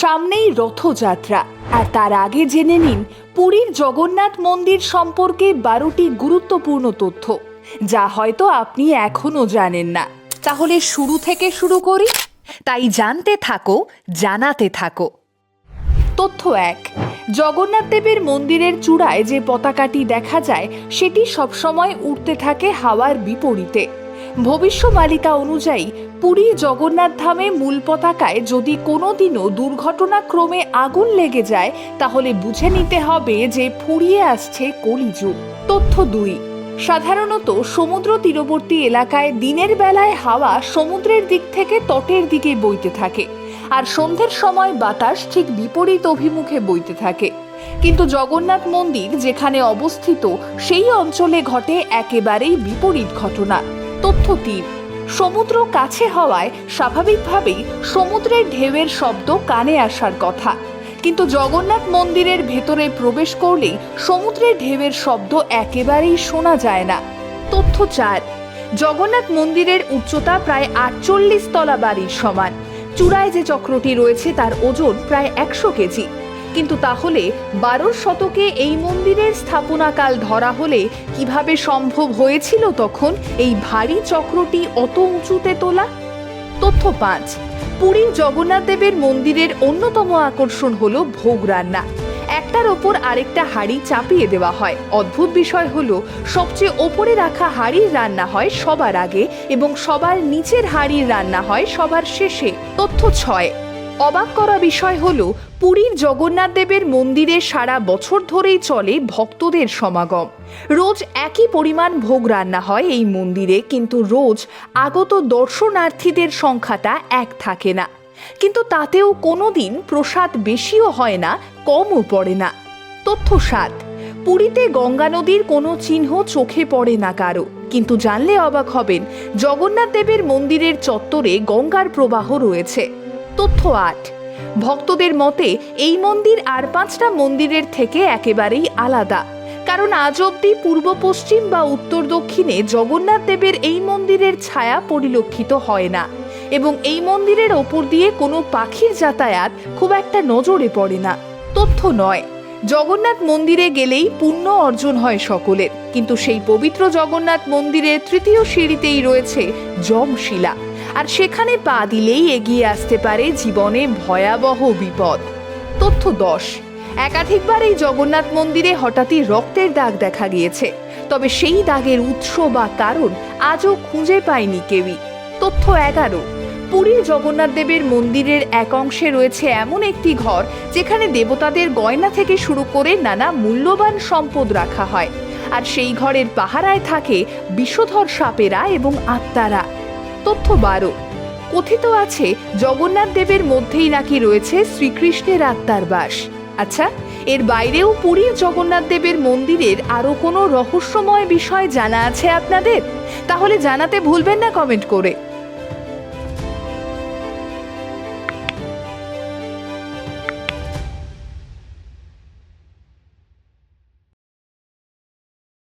সামনেই রথযাত্রা। আর তার আগে জেনে নিন পুরীর জগন্নাথ মন্দির সম্পর্কে বারোটি গুরুত্বপূর্ণ তথ্য, যা হয়তো আপনি এখনও জানেন না। তাহলে শুরু থেকে শুরু করি। তাই জানতে থাকো, জানাতে থাকো। তথ্য এক, জগন্নাথ দেবের মন্দিরের চূড়ায় যে পতাকাটি দেখা যায়, সেটি সবসময় উঠতে থাকে হাওয়ার বিপরীতে। ভবিষ্যমালিকা অনুযায়ী পুরী জগন্নাথ ধামে মূল পতাকায় যদি কোনোদিনও দুর্ঘটনাক্রমে আগুন লেগে যায়, তাহলে বুঝে নিতে হবে যে ফুরিয়ে আসছে কলিযুগ। তথ্য দুই। সাধারণত সমুদ্র তীরবর্তী এলাকায় দিনের বেলায় হাওয়া সমুদ্রের দিক থেকে তটের দিকে বইতে থাকে, আর সন্ধ্যের সময় বাতাস ঠিক বিপরীত অভিমুখে বইতে থাকে। কিন্তু জগন্নাথ মন্দির যেখানে অবস্থিত, সেই অঞ্চলে ঘটে একেবারেই বিপরীত ঘটনা। তথ্য তিন। সমুদ্র কাছে হওয়ায় স্বাভাবিকভাবেই সমুদ্রের ঢেউয়ের শব্দ কানে আসার কথা। কিন্তু জগন্নাথ মন্দিরের ভেতরে প্রবেশ করলেই সমুদ্রের ঢেউয়ের শব্দ একেবারেই শোনা যায় না। তথ্য চার, জগন্নাথ মন্দিরের উচ্চতা প্রায় আটচল্লিশ তলা বাড়ির সমান। চূড়ায় যে চক্রটি রয়েছে তার ওজন প্রায় একশো কেজি। কিন্তু তাহলে বারো শতকে এই মন্দিরের স্থাপনাকাল ধরা হলে কীভাবে সম্ভব হয়েছিল তখন এই ভারী চক্রটি অত উঁচুতে তোলা? তথ্য পাঁচ। পুরীর জগন্নাথ দেবের মন্দিরের অন্যতম আকর্ষণ হলো ভোগ রান্না। একটার ওপর আরেকটা হাঁড়ি চাপিয়ে দেওয়া হয়। অদ্ভুত বিষয় হলো, সবচেয়ে ওপরে রাখা হাঁড়ির রান্না হয় সবার আগে এবং সবার নিচের হাঁড়ির রান্না হয় সবার শেষে। তথ্য ছয়। অবাক করা বিষয় হলো পুরীর জগন্নাথ দেবের মন্দিরে সারা বছর ধরেই চলে ভক্তদের সমাগম। রোজ একই পরিমাণ ভোগ রান্না হয় এই মন্দিরে, কিন্তু রোজ আগত দর্শনার্থীদের সংখ্যাটা এক থাকে না। কিন্তু তাতেও কোনো দিন প্রসাদ বেশিও হয় না, কমও পড়ে না। তথ্য সাত পুরীতে গঙ্গা নদীর কোনো চিহ্ন চোখে পড়ে না কারও। কিন্তু জানলে অবাক হবেন, জগন্নাথ দেবের মন্দিরের চত্বরে গঙ্গার প্রবাহ রয়েছে। তথ্য আট ভক্তদের মতে, এই মন্দির আর পাঁচটা মন্দিরের থেকে একেবারেই আলাদা। কারণ আজ অব্দি পূর্ব পশ্চিম বা উত্তর দক্ষিণে জগন্নাথ দেবের এই মন্দিরের ছায়া পরিলক্ষিত হয় না এবং এই মন্দিরের ওপর দিয়ে কোনো পাখির যাতায়াত খুব একটা নজরে পড়ে না। তথ্য নয়, জগন্নাথ মন্দিরে গেলেই পুণ্য অর্জন হয় সকলের, কিন্তু সেই পবিত্র জগন্নাথ মন্দিরের তৃতীয় সিঁড়িতেই রয়েছে যমশিলা আর সেখানে পা দিলেই এগিয়ে আসতে পারে জীবনে ভয়াবহ বিপদ। তথ্য দশ। একাধিকবার এই জগন্নাথ মন্দিরে হঠাৎই রক্তের দাগ দেখা গিয়েছে। তবে সেই দাগের উৎস বা কারণ আজও খুঁজে পায়নি কেউই। তথ্য এগারো। পুরীর জগন্নাথ দেবের মন্দিরের এক অংশে রয়েছে এমন একটি ঘর যেখানে দেবতাদের গয়না থেকে শুরু করে নানা মূল্যবান সম্পদ রাখা হয়। আর সেই ঘরের পাহারায় থাকে বিষধর সাপেরা এবং আত্মারা। তথ্য বারো। কথিত আছে, জগন্নাথ দেবের মধ্যেই নাকি রয়েছে শ্রীকৃষ্ণের আত্মার বাস। আচ্ছা এর বাইরেও পুরীর জগন্নাথ দেবের মন্দিরের আরও কোনো রহস্যময় বিষয় জানা আছে আপনাদের? তাহলে জানাতে ভুলবেন না কমেন্ট করে।